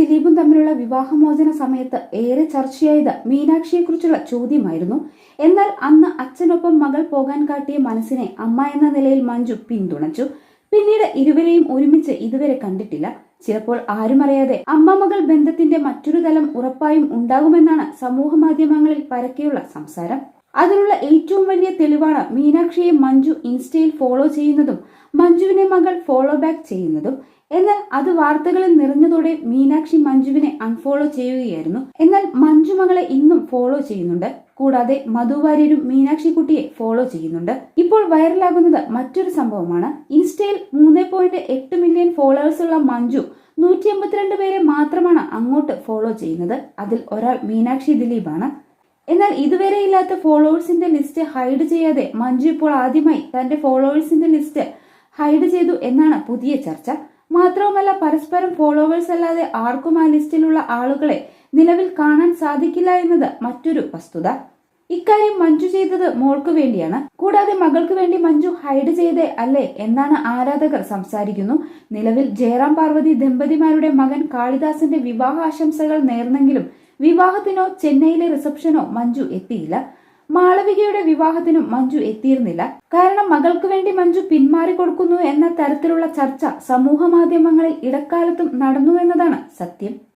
ദിലീപും തമ്മിലുള്ള വിവാഹമോചന സമയത്ത് ഏറെ ചർച്ചയായത് മീനാക്ഷിയെക്കുറിച്ചുള്ള ചോദ്യമായിരുന്നു. എന്നാൽ അന്ന് അച്ഛനൊപ്പം മകൾ പോകാൻ കാട്ടിയ മനസ്സിനെ അമ്മ എന്ന നിലയിൽ മഞ്ജു പിന്തുണച്ചു. പിന്നീട് ഇരുവരെയും ഒരുമിച്ച് ഇതുവരെ കണ്ടിട്ടില്ല. ചിലപ്പോൾ ആരുമറിയാതെ അമ്മ മകൾ ബന്ധത്തിന്റെ മറ്റൊരു തലം ഉറപ്പായും ഉണ്ടാകുമെന്നാണ് സമൂഹ മാധ്യമങ്ങളിൽ പരക്കെയുള്ള സംസാരം. അതിനുള്ള ഏറ്റവും വലിയ തെളിവാണ് മീനാക്ഷിയെ മഞ്ജു ഇൻസ്റ്റയിൽ ഫോളോ ചെയ്യുന്നതും മഞ്ജുവിനെ മകൾ ഫോളോ ബാക്ക് ചെയ്യുന്നതും. എന്നാൽ അത് വാർത്തകളിൽ നിറഞ്ഞതോടെ മീനാക്ഷി മഞ്ജുവിനെ അൺഫോളോ ചെയ്യുകയായിരുന്നു. എന്നാൽ മഞ്ജു മകളെ ഇന്നും ഫോളോ ചെയ്യുന്നുണ്ട്. കൂടാതെ മധു വാര്യരും മീനാക്ഷി കുട്ടിയെ ഫോളോ ചെയ്യുന്നുണ്ട്. ഇപ്പോൾ വൈറലാകുന്നത് മറ്റൊരു സംഭവമാണ്. ഇൻസ്റ്റയിൽ മൂന്ന് പോയിന്റ് എട്ട് മില്യൺ ഫോളോവേഴ്സ് ഉള്ള മഞ്ജു നൂറ്റി എൺപത്തിരണ്ട് പേരെ മാത്രമാണ് അങ്ങോട്ട് ഫോളോ ചെയ്യുന്നത്. അതിൽ ഒരാൾ മീനാക്ഷി ദിലീപാണ്. എന്നാൽ ഇതുവരെ ഇല്ലാത്ത ഫോളോവേഴ്സിന്റെ ലിസ്റ്റ് ഹൈഡ് ചെയ്യാതെ മഞ്ജു ഇപ്പോൾ ആദ്യമായി തന്റെ ഫോളോവേഴ്സിന്റെ ലിസ്റ്റ് ഹൈഡ് ചെയ്തു എന്നാണ് പുതിയ ചർച്ച. മാത്രവുമല്ല പരസ്പരം ഫോളോവേഴ്സ് അല്ലാതെ ആർക്കും ആ ലിസ്റ്റിലുള്ള ആളുകളെ നിലവിൽ കാണാൻ സാധിക്കില്ല എന്നത് മറ്റൊരു വസ്തുത. ഇക്കാര്യം മഞ്ജു ചെയ്തത് മോൾക്ക് വേണ്ടിയാണ്. കൂടാതെ മകൾക്ക് വേണ്ടി മഞ്ജു ഹൈഡ് ചെയ്തേ അല്ലേ എന്നാണ് ആരാധകർ സംസാരിക്കുന്നു. നിലവിൽ ജയറാം പാർവതി ദമ്പതിമാരുടെ മകൻ കാളിദാസിന്റെ വിവാഹ ആശംസകൾ നേർന്നെങ്കിലും വിവാഹത്തിനോ ചെന്നൈയിലെ റിസപ്ഷനോ മഞ്ജു എത്തിയില്ല. മാളവികയുടെ വിവാഹത്തിനും മഞ്ജു എത്തിയിരുന്നില്ല. കാരണം മകൾക്ക് വേണ്ടി മഞ്ജു പിന്മാറി കൊടുക്കുന്നു എന്ന തരത്തിലുള്ള ചർച്ച സമൂഹ മാധ്യമങ്ങളിൽ ഇടക്കാലത്തും നടന്നു എന്നതാണ് സത്യം.